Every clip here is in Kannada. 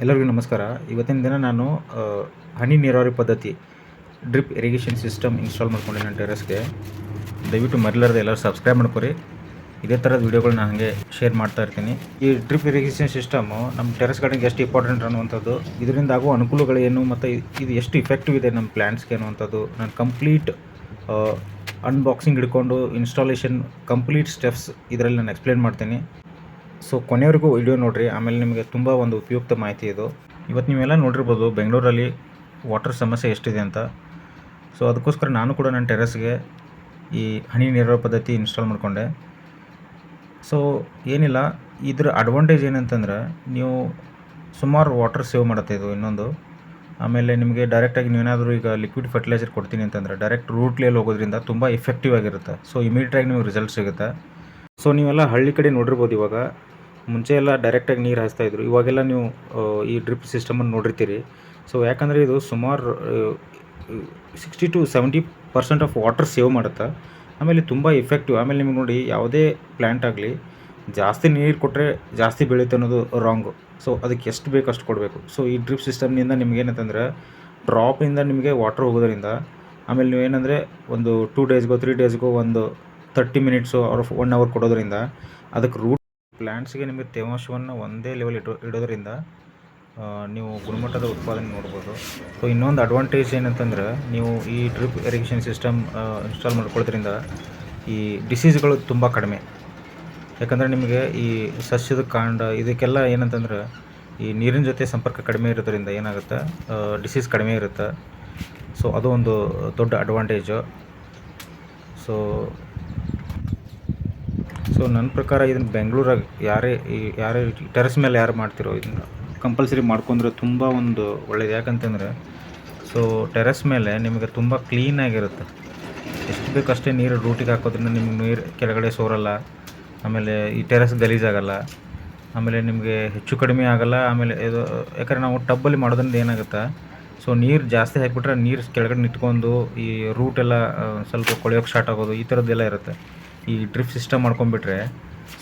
ಎಲ್ಲರಿಗೂ ನಮಸ್ಕಾರ. ಇವತ್ತಿನ ದಿನ ನಾನು ಹನಿ ನೀರಾವರಿ ಪದ್ಧತಿ, ಡ್ರಿಪ್ ಇರಿಗೇಷನ್ ಸಿಸ್ಟಮ್ ಇನ್ಸ್ಟಾಲ್ ಮಾಡ್ಕೊಂಡೆ ನನ್ನ ಟೆರೆಸ್ಗೆ. ದಯವಿಟ್ಟು ಮರಿಲಾರ್ದೆ ಎಲ್ಲರೂ ಸಬ್ಸ್ಕ್ರೈಬ್ ಮಾಡ್ಕೊರಿ. ಇದೇ ಥರದ ವೀಡಿಯೋಗಳನ್ನ ಹಾಗೆ ಶೇರ್ ಮಾಡ್ತಾ ಇರ್ತೀನಿ. ಈ ಡ್ರಿಪ್ ಇರಿಗೇಷನ್ ಸಿಸ್ಟಮು ನಮ್ಮ ಟೆರೆಸ್ ಗಾರ್ಡನ್ಗೆ ಎಷ್ಟು ಇಂಪಾರ್ಟೆಂಟ್ ಅನ್ನುವಂಥದ್ದು, ಇದರಿಂದ ಆಗುವ ಅನುಕೂಲಗಳೇನು ಮತ್ತು ಇದು ಎಷ್ಟು ಇಫೆಕ್ಟಿವ್ ಇದೆ ನಮ್ಮ ಪ್ಲ್ಯಾಂಟ್ಸ್ಗೆ ಅನ್ನುವಂಥದ್ದು, ನಾನು ಕಂಪ್ಲೀಟ್ ಅನ್ಬಾಕ್ಸಿಂಗ್ ಹಿಡ್ಕೊಂಡು ಇನ್ಸ್ಟಾಲೇಷನ್ ಕಂಪ್ಲೀಟ್ ಸ್ಟೆಪ್ಸ್ ಇದರಲ್ಲಿ ನಾನು ಎಕ್ಸ್ಪ್ಲೇನ್ ಮಾಡ್ತೀನಿ. ಸೊ ಕೊನೆಯವರೆಗೂ ವಿಡಿಯೋ ನೋಡಿರಿ. ಆಮೇಲೆ ನಿಮಗೆ ತುಂಬ ಒಂದು ಉಪಯುಕ್ತ ಮಾಹಿತಿ ಇದು. ಇವತ್ತು ನೀವೆಲ್ಲ ನೋಡಿರ್ಬೋದು ಬೆಂಗಳೂರಲ್ಲಿ ವಾಟರ್ ಸಮಸ್ಯೆ ಎಷ್ಟಿದೆ ಅಂತ. ಸೊ ಅದಕ್ಕೋಸ್ಕರ ನಾನು ಕೂಡ ನನ್ನ ಟೆರೆಸ್ಗೆ ಈ ಹನಿ ನೀರಾವರಿ ಪದ್ಧತಿ ಇನ್ಸ್ಟಾಲ್ ಮಾಡಿಕೊಂಡೆ. ಸೊ ಏನಿಲ್ಲ. ಇದರ ಅಡ್ವಾಂಟೇಜ್ ಏನಂತಂದ್ರೆ ನೀವು ಸುಮಾರು ವಾಟರ್ ಸೇವ್ ಮಾಡುತ್ತೆ ಇದು ಇನ್ನೊಂದು. ಆಮೇಲೆ ನಿಮಗೆ ಡೈರೆಕ್ಟಾಗಿ ನೀವೇನಾದರೂ ಈಗ ಲಿಕ್ವಿಡ್ ಫರ್ಟಿಲೈಸರ್ ಕೊಡ್ತೀನಿ ಅಂತಂದರೆ ಡೈರೆಕ್ಟ್ ರೂಟ್ ಲೇಲ್ ಹೋಗೋದ್ರಿಂದ ತುಂಬ ಎಫೆಕ್ಟಿವ್ ಆಗಿರುತ್ತೆ. ಸೊ ಇಮಿಡಿಯೇಟಾಗಿ ನಿಮಗೆ ರಿಸಲ್ಟ್ ಸಿಗುತ್ತೆ. ಸೊ ನೀವೆಲ್ಲ ಹಳ್ಳಿ ಕಡೆ ನೋಡಿರ್ಬೋದು ಇವಾಗ. ಮುಂಚೆ ಎಲ್ಲ ಡೈರೆಕ್ಟಾಗಿ ನೀರು ಹಾಯಿಸ್ತಾ ಇದ್ರು. ಇವಾಗೆಲ್ಲ ನೀವು ಈ ಡ್ರಿಪ್ ಸಿಸ್ಟಮನ್ನು ನೋಡಿರ್ತೀರಿ. ಸೊ ಯಾಕಂದರೆ ಇದು ಸುಮಾರು sixty to seventy percent of water save ಮಾಡುತ್ತೆ, ಆಮೇಲೆ ತುಂಬ ಇಫೆಕ್ಟಿವ್ ಆಮೇಲೆ ನಿಮಗೆ ನೋಡಿ, ಯಾವುದೇ ಪ್ಲ್ಯಾಂಟ್ ಆಗಲಿ, ಜಾಸ್ತಿ ನೀರು ಕೊಟ್ಟರೆ ಜಾಸ್ತಿ ಬೆಳೆಯುತ್ತೆ ಅನ್ನೋದು ರಾಂಗು ಸೊ ಅದಕ್ಕೆ ಎಷ್ಟು ಬೇಕು ಅಷ್ಟು ಕೊಡಬೇಕು. ಸೊ ಈ ಡ್ರಿಪ್ ಸಿಸ್ಟಮ್ನಿಂದ ನಿಮಗೇನಂತಂದರೆ ಡ್ರಾಪಿಂದ ನಿಮಗೆ ವಾಟರ್ ಹೋಗೋದ್ರಿಂದ, ಆಮೇಲೆ ನೀವೇನಂದರೆ ಒಂದು ಟೂ ಡೇಸ್ಗೋ ತ್ರೀ ಡೇಸ್ಗೋ ಒಂದು ತರ್ಟಿ ಮಿನಿಟ್ಸು ಅವ್ರ ಒನ್ ಅವರ್ ಕೊಡೋದ್ರಿಂದ, ಅದಕ್ಕೆ ರೂಟ್ ಪ್ಲ್ಯಾಂಟ್ಸ್ಗೆ ನಿಮಗೆ ತೇವಾಂಶವನ್ನು ಒಂದೇ ಲೆವೆಲ್ ಇಟ್ಟು ಇಡೋದ್ರಿಂದ ನೀವು ಗುಣಮಟ್ಟದ ಉತ್ಪಾದನೆ ನೋಡ್ಬೋದು. ಸೊ ಇನ್ನೊಂದು ಅಡ್ವಾಂಟೇಜ್ ಏನಂತಂದ್ರೆ, ನೀವು ಈ ಡ್ರಿಪ್ ಇರಿಗೇಷನ್ ಸಿಸ್ಟಮ್ ಇನ್ಸ್ಟಾಲ್ ಮಾಡ್ಕೊಳ್ಳೋದ್ರಿಂದ ಈ ಡಿಸೀಸ್ಗಳು ತುಂಬ ಕಡಿಮೆ. ಯಾಕಂದರೆ ನಿಮಗೆ ಈ ಸಸ್ಯದ ಕಾಂಡ, ಇದಕ್ಕೆಲ್ಲ ಏನಂತಂದ್ರೆ, ಈ ನೀರಿನ ಜೊತೆ ಸಂಪರ್ಕ ಕಡಿಮೆ ಇರೋದ್ರಿಂದ ಏನಾಗುತ್ತೆ ಡಿಸೀಸ್ ಕಡಿಮೆ ಇರುತ್ತೆ. ಸೊ ಅದು ಒಂದು ದೊಡ್ಡ ಅಡ್ವಾಂಟೇಜು ಸೊ ಸೊ ನನ್ನ ಪ್ರಕಾರ ಇದನ್ನು ಬೆಂಗಳೂರಾಗ ಯಾರೇ ಈ ಯಾರೇ ಟೆರೆಸ್ ಮೇಲೆ ಯಾರು ಮಾಡ್ತಿರೋ ಇದನ್ನು ಕಂಪಲ್ಸರಿ ಮಾಡ್ಕೊಂಡ್ರೆ ತುಂಬ ಒಂದು ಒಳ್ಳೇದು. ಯಾಕಂತಂದರೆ ಸೊ ಟೆರೆಸ್ ಮೇಲೆ ನಿಮಗೆ ತುಂಬ ಕ್ಲೀನಾಗಿರುತ್ತೆ ಎಷ್ಟು ಬೇಕಷ್ಟೇ ನೀರು ರೂಟಿಗೆ ಹಾಕೋದ್ರಿಂದ ನಿಮ್ಗೆ ನೀರು ಕೆಳಗಡೆ ಸೋರಲ್ಲ, ಆಮೇಲೆ ಈ ಟೆರೆಸ್ ಗಲೀಜಾಗಲ್ಲ ಆಮೇಲೆ ನಿಮಗೆ ಹೆಚ್ಚು ಕಡಿಮೆ ಆಗಲ್ಲ, ಆಮೇಲೆ ಇದು, ಯಾಕಂದರೆ ನಾವು ಟಬ್ಬಲ್ಲಿ ಮಾಡೋದ್ರಿಂದ ಏನಾಗುತ್ತೆ ಸೊ ನೀರು ಜಾಸ್ತಿ ಹಾಕಿಬಿಟ್ರೆ ನೀರು ಕೆಳಗಡೆ ನಿಂತ್ಕೊಂಡು ಈ ರೂಟ್ ಎಲ್ಲ ಸ್ವಲ್ಪ ಕೊಳೆಯೋಕೆ ಸ್ಟಾರ್ಟ್ ಆಗೋದು ಈ ಥರದ್ದೆಲ್ಲ ಇರುತ್ತೆ. ಈ ಡ್ರಿಪ್ ಸಿಸ್ಟಮ್ ಮಾಡ್ಕೊಂಡ್ಬಿಟ್ರೆ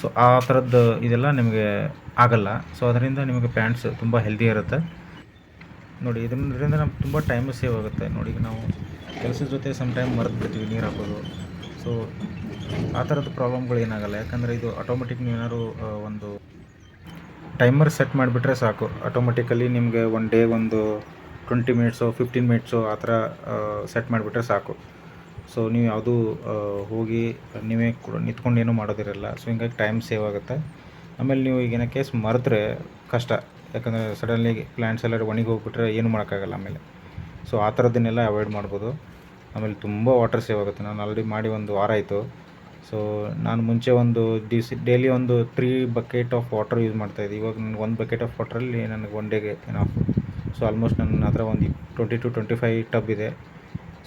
ಸೊ ಆ ಥರದ್ದು ಇದೆಲ್ಲ ನಿಮಗೆ ಆಗಲ್ಲ. ಸೊ ಅದರಿಂದ ನಿಮಗೆ ಪ್ಯಾಂಟ್ಸ್ ತುಂಬ ಹೆಲ್ದಿ ಇರುತ್ತೆ. ನೋಡಿ, ಇದರಿಂದ ನಮ್ಗೆ ತುಂಬ ಟೈಮು ಸೇವ್ ಆಗುತ್ತೆ. ನೋಡಿ, ಈಗ ನಾವು ಕೆಲಸದ ಜೊತೆ ಸಮ್ ಟೈಮ್ ಮರೆತು ಬಿಡ್ತೀವಿ, ನೀರು ಹಾಕೋದು. ಸೊ ಆ ಥರದ ಪ್ರಾಬ್ಲಮ್ಗಳು ಏನಾಗಲ್ಲ. ಯಾಕಂದರೆ ಇದು ಆಟೋಮೆಟಿಕ್ ನೀವು ಏನಾದ್ರು ಒಂದು ಟೈಮರ್ ಸೆಟ್ ಮಾಡಿಬಿಟ್ರೆ ಸಾಕು. ಆಟೋಮೆಟಿಕಲಿ ನಿಮಗೆ ಒನ್ ಡೇ ಒಂದು ಟ್ವೆಂಟಿ ಮಿನಿಟ್ಸು ಫಿಫ್ಟೀನ್ ಮಿನಿಟ್ಸು ಆ ಥರ ಸೆಟ್ ಮಾಡಿಬಿಟ್ರೆ ಸಾಕು. ಸೊ ನೀವು ಯಾವುದೂ ಹೋಗಿ ನೀವೇ ಕೂಡ ನಿಂತ್ಕೊಂಡು ಏನೂ ಮಾಡೋದಿರಲ್ಲ. ಸೊ ಹಿಂಗಾಗಿ ಟೈಮ್ ಸೇವ್ ಆಗುತ್ತೆ. ಆಮೇಲೆ ನೀವು ಈಗಿನ ಕೇಸ್ ಮರೆತರೆ ಕಷ್ಟ. ಯಾಕಂದರೆ ಸಡನ್ಲಿ ಪ್ಲ್ಯಾಂಟ್ಸ್ ಎಲ್ಲ ಒಣಗಿ ಹೋಗ್ಬಿಟ್ರೆ ಏನು ಮಾಡೋಕ್ಕಾಗಲ್ಲ ಆಮೇಲೆ. ಸೊ ಆ ಥರದ್ದನ್ನೆಲ್ಲ ಅವಾಯ್ಡ್ ಮಾಡ್ಬೋದು. ಆಮೇಲೆ ತುಂಬ ವಾಟರ್ ಸೇವ್ ಆಗುತ್ತೆ. ನಾನು ಆಲ್ರೆಡಿ ಮಾಡಿ ಒಂದು ವಾರ ಆಯಿತು. ಸೊ ನಾನು ಮುಂಚೆ ಒಂದು ದಿವ್ಸ ಡೈಲಿ ಒಂದು three bucket of water use ಮಾಡ್ತಾಯಿದ್ದೆ ಇವಾಗ ನನಗೆ ಒಂದು ಬಕೆಟ್ ಆಫ್ ವಾಟ್ರಲ್ಲಿ ನನಗೆ ಒನ್ ಡೇಗೆ ಏನಾಫ್ ಸೊ ಆಲ್ಮೋಸ್ಟ್ ನನ್ನ ಹತ್ರ ಒಂದು twenty to twenty five tub ಇದೆ.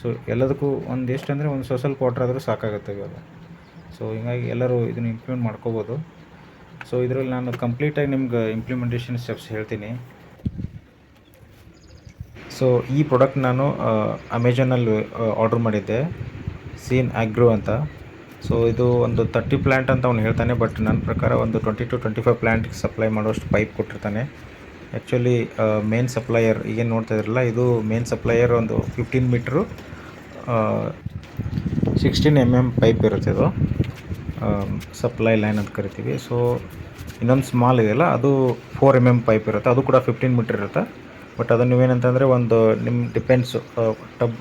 ಸೊ ಎಲ್ಲದಕ್ಕೂ ಒಂದು ಎಷ್ಟು ಅಂದರೆ ಒಂದು ಸ್ವಲ್ಪ ಸ್ವಲ್ಪ ವಾಟರ್ ಆದರೂ ಸಾಕಾಗುತ್ತೆ ಇವಾಗ. ಸೊ ಹಿಂಗಾಗಿ ಎಲ್ಲರೂ ಇದನ್ನು ಇಂಪ್ಲಿಮೆಂಟ್ ಮಾಡ್ಕೋಬೋದು. ಸೊ ಇದರಲ್ಲಿ ನಾನು ಕಂಪ್ಲೀಟಾಗಿ ನಿಮ್ಗೆ ಇಂಪ್ಲಿಮೆಂಟೇಷನ್ ಸ್ಟೆಪ್ಸ್ ಹೇಳ್ತೀನಿ. ಸೊ ಈ ಪ್ರಾಡಕ್ಟ್ ನಾನು ಅಮೆಝಾನಲ್ಲಿ ಆರ್ಡ್ರ್ ಮಾಡಿದ್ದೆ. ಸೀನ್ ಆಗ್ರೋ ಅಂತ. ಸೊ ಇದು ಒಂದು ತರ್ಟಿ ಪ್ಲ್ಯಾಂಟ್ ಅಂತ ಅವ್ನು ಹೇಳ್ತಾನೆ ಬಟ್ ನನ್ನ ಪ್ರಕಾರ ಒಂದು ಟ್ವೆಂಟಿ ಟು ಟ್ವೆಂಟಿ ಫೈವ್ ಪ್ಲ್ಯಾಂಟ್ಗೆ ಸಪ್ಲೈ ಮಾಡೋಷ್ಟು ಪೈಪ್ ಕೊಟ್ಟಿರ್ತಾನೆ. ಆ್ಯಕ್ಚುಲಿ ಮೇನ್ ಸಪ್ಲೈಯರ್ ಈಗೇನು ನೋಡ್ತಾ ಇದ್ರಲ್ಲ, ಇದು ಮೇನ್ ಸಪ್ಲೈಯರ್ ಒಂದು fifteen metre sixteen M M pipe ಇರುತ್ತೆ ಇದು. ಸಪ್ಲೈ ಲೈನ್ ಅಂತ ಕರಿತೀವಿ. ಸೊ ಇನ್ನೊಂದು ಸ್ಮಾಲ್ ಇದೆಯಲ್ಲ, ಅದು ಫೋರ್ ಎಂ ಎಂ ಪೈಪ್ ಇರುತ್ತೆ. ಅದು ಕೂಡ ಫಿಫ್ಟೀನ್ ಮೀಟ್ರ್ ಇರುತ್ತೆ. ಬಟ್ ಅದು ನೀವೇನಂತಂದರೆ ಒಂದು ನಿಮ್ಮ ಡಿಪೆಂಡ್ಸ್ ಟಬ್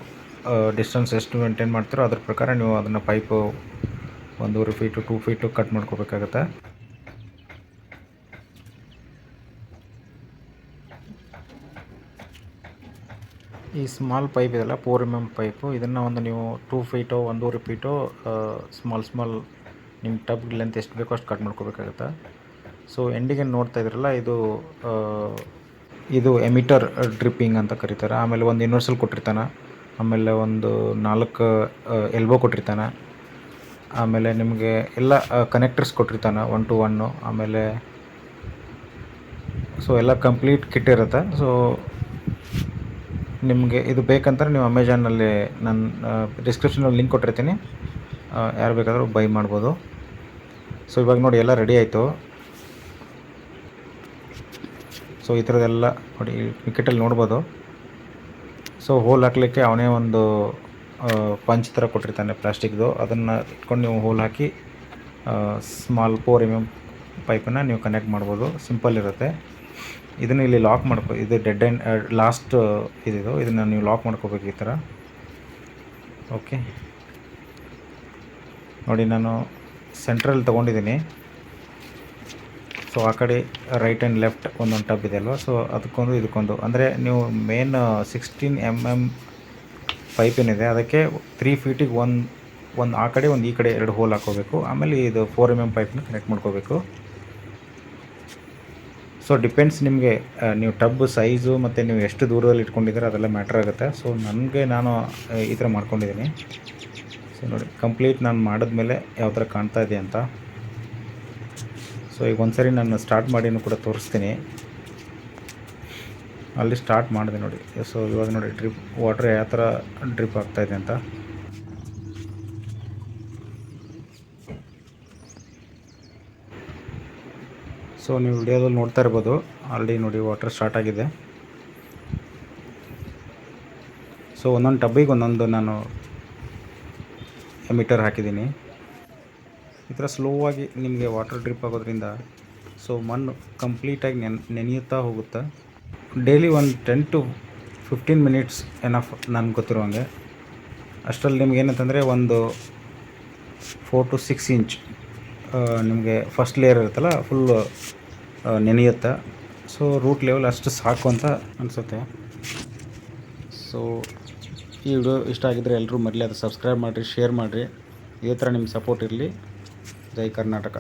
ಡಿಸ್ಟೆನ್ಸ್ ಎಷ್ಟು ಮೇಂಟೈನ್ ಮಾಡ್ತೀರೋ ಅದ್ರ ಪ್ರಕಾರ ನೀವು ಅದನ್ನು ಪೈಪು ಒಂದೂವರೆ ಫೀಟು ಟೂ ಫೀಟು ಕಟ್ ಮಾಡ್ಕೋಬೇಕಾಗತ್ತೆ. ಈ ಸ್ಮಾಲ್ ಪೈಪ್ ಇದೆಲ್ಲ ಫೋರ್ ಎಂ ಎಂ ಪೈಪು ಇದನ್ನು ಒಂದು ನೀವು ಟೂ ಫೀಟು ಒಂದೂವರೆ ಫೀಟು ಸ್ಮಾಲ್ ಸ್ಮಾಲ್ ನಿಮ್ಮ ಟಬ್ ಲೆಂತ್ ಎಷ್ಟು ಬೇಕೋ ಅಷ್ಟು ಕಟ್ ಮಾಡ್ಕೋಬೇಕಾಗತ್ತೆ? ಸೊ ಎಂಡಿಗೆ ನೋಡ್ತಾ ಇದ್ರಲ್ಲ, ಇದು ಇದು ಎಮಿಟರ್ ಡ್ರಿಪ್ಪಿಂಗ್ ಅಂತ ಕರೀತಾರೆ. ಆಮೇಲೆ ಒಂದು ಯೂನಿವರ್ಸಲ್ ಕೊಟ್ಟಿರ್ತಾನೆ. ಆಮೇಲೆ ಒಂದು ನಾಲ್ಕು ಎಲ್ಬೋ ಕೊಟ್ಟಿರ್ತಾನೆ. ಆಮೇಲೆ ನಿಮಗೆ ಎಲ್ಲ ಕನೆಕ್ಟರ್ಸ್ ಕೊಟ್ಟಿರ್ತಾನೆ ಒನ್ ಟು ಒನ್ನು ಆಮೇಲೆ ಸೊ ಎಲ್ಲ ಕಂಪ್ಲೀಟ್ ಕಿಟ್ ಇರುತ್ತೆ. ಸೊ ನಿಮಗೆ ಇದು ಬೇಕಂದ್ರೆ ನೀವು ಅಮೆಜಾನಲ್ಲಿ ನನ್ನ ಡಿಸ್ಕ್ರಿಪ್ಷನಲ್ಲಿ ಲಿಂಕ್ ಕೊಟ್ಟಿರ್ತೀನಿ. ಯಾರು ಬೇಕಾದರೂ ಬೈ ಮಾಡ್ಬೋದು. ಸೊ ಇವಾಗ ನೋಡಿ ಎಲ್ಲ ರೆಡಿ ಆಯಿತು. ಸೊ ಈ ಥರದ್ದೆಲ್ಲ ನೋಡಿ ವಿಕೆಟಲ್ಲಿ ನೋಡ್ಬೋದು. ಸೊ ಹೋಲ್ ಹಾಕಲಿಕ್ಕೆ ಅವನೇ ಒಂದು ಪಂಚ್ ಥರ ಕೊಟ್ಟಿರ್ತಾನೆ ಪ್ಲಾಸ್ಟಿಕ್ದು. ಅದನ್ನು ಇಟ್ಕೊಂಡು ನೀವು ಹೋಲ್ ಹಾಕಿ ಸ್ಮಾಲ್ ಫೋರ್ ಎಂ ಎಂ ಪೈಪನ್ನು ನೀವು ಕನೆಕ್ಟ್ ಮಾಡ್ಬೋದು. ಸಿಂಪಲ್ ಇರುತ್ತೆ. ಇದನ್ನು ಇಲ್ಲಿ ಲಾಕ್ ಮಾಡ್ಕೊ ಇದು ಡೆಡ್ ಆ್ಯಂಡ್ ಲಾಸ್ಟ್ ಇದಿದು. ಇದನ್ನು ನೀವು ಲಾಕ್ ಮಾಡ್ಕೋಬೇಕು ಈ ಥರ ಓಕೆ ನೋಡಿ, ನಾನು ಸೆಂಟ್ರಲ್ಲಿ ತೊಗೊಂಡಿದ್ದೀನಿ. ಸೊ ಆ ಕಡೆ ರೈಟ್ ಆ್ಯಂಡ್ ಲೆಫ್ಟ್ ಒಂದೊಂದು ಟಬ್ ಇದೆ ಅಲ್ವಾ? ಸೊ ಅದಕ್ಕೊಂದು, ಇದಕ್ಕೊಂದು. ಅಂದರೆ ನೀವು main sixteen M M pipe ಏನಿದೆ, ಅದಕ್ಕೆ ತ್ರೀ ಫೀಟಿಗೆ ಒಂದು ಒಂದು ಆ ಕಡೆ, ಒಂದು ಈ ಕಡೆ ಎರಡು ಹೋಲ್ ಹಾಕೋಬೇಕು ಆಮೇಲೆ ಇದು ಫೋರ್ ಎಂ ಎಂ ಪೈಪ್ನ ಕನೆಕ್ಟ್ ಮಾಡ್ಕೋಬೇಕು. ಸೊ ಡಿಪೆಂಡ್ಸ್ ನಿಮಗೆ ನೀವು ಟಬ್ ಸೈಜು ಮತ್ತು ನೀವು ಎಷ್ಟು ದೂರದಲ್ಲಿ ಇಟ್ಕೊಂಡಿದ್ದೀರ ಅದೆಲ್ಲ ಮ್ಯಾಟ್ರ್ ಆಗುತ್ತೆ. ಸೊ ನನಗೆ ನಾನು ಈ ಥರ ಮಾಡ್ಕೊಂಡಿದ್ದೀನಿ. ಸೊ ನೋಡಿ ಕಂಪ್ಲೀಟ್ ನಾನು ಮಾಡಿದ್ಮೇಲೆ ಯಾವ ಥರ ಕಾಣ್ತಾ ಇದೆ ಅಂತ. ಸೊ ಈಗ ಒಂದ್ಸರಿ ನಾನು ಸ್ಟಾರ್ಟ್ ಮಾಡಿನೂ ಕೂಡ ತೋರಿಸ್ತೀನಿ. ಅಲ್ಲಿ ಸ್ಟಾರ್ಟ್ ಮಾಡಿದೆ ನೋಡಿ. ಸೊ ಇವಾಗ ನೋಡಿ ಡ್ರಿಪ್ ವಾಟ್ರ್ ಯಾವ ಥರ ಡ್ರಿಪ್ ಆಗ್ತಾ ಇದೆ ಅಂತ. ಸೊ ನೀವು ವಿಡಿಯೋದಲ್ಲಿ ನೋಡ್ತಾ ಇರ್ಬೋದು. ಆಲ್ರೆಡಿ ನೋಡಿ ವಾಟರ್ ಸ್ಟಾರ್ಟ್ ಆಗಿದೆ. ಸೊ ಒಂದೊಂದು ಟಬ್ಬಿಗೆ ಒಂದೊಂದು ನಾನು ಮೀಟರ್ ಹಾಕಿದ್ದೀನಿ. ಈ ಥರ ಸ್ಲೋ ಆಗಿ ನಿಮಗೆ ವಾಟರ್ ಡ್ರಿಪ್ ಆಗೋದ್ರಿಂದ ಸೊ ಮಣ್ಣು ಕಂಪ್ಲೀಟಾಗಿ ನೆನ್, ನೆನೆಯುತ್ತಾ ಹೋಗುತ್ತೆ. ಡೈಲಿ ಒಂದು ten to fifteen minutes enough ನನಗೆ ಗೊತ್ತಿರುವಂಗೆ ಅಷ್ಟರಲ್ಲಿ ನಿಮ್ಗೆ ಏನಂತಂದರೆ, ಒಂದು ಫೋರ್ ಟು ಸಿಕ್ಸ್ ಇಂಚ್ ನಿಮಗೆ ಫಸ್ಟ್ ಲೇಯರ್ ಇರುತ್ತಲ್ಲ ಫುಲ್ ನೆನೆಯುತ್ತೆ. ಸೊ ರೂಟ್ ಲೆವೆಲ್ ಅಷ್ಟು ಸಾಕು ಅಂತ ಅನಿಸುತ್ತೆ. ಸೊ ಈ ವಿಡಿಯೋ ಇಷ್ಟ ಆಗಿದ್ದರೆ ಎಲ್ಲರೂ ಮರಲಿ ಅದು ಸಬ್ಸ್ಕ್ರೈಬ್ ಮಾಡಿರಿ ಶೇರ್ ಮಾಡಿರಿ. ಇದೇ ಥರ ನಿಮ್ಮ ಸಪೋರ್ಟ್ ಇರಲಿ. ಜೈ ಕರ್ನಾಟಕ.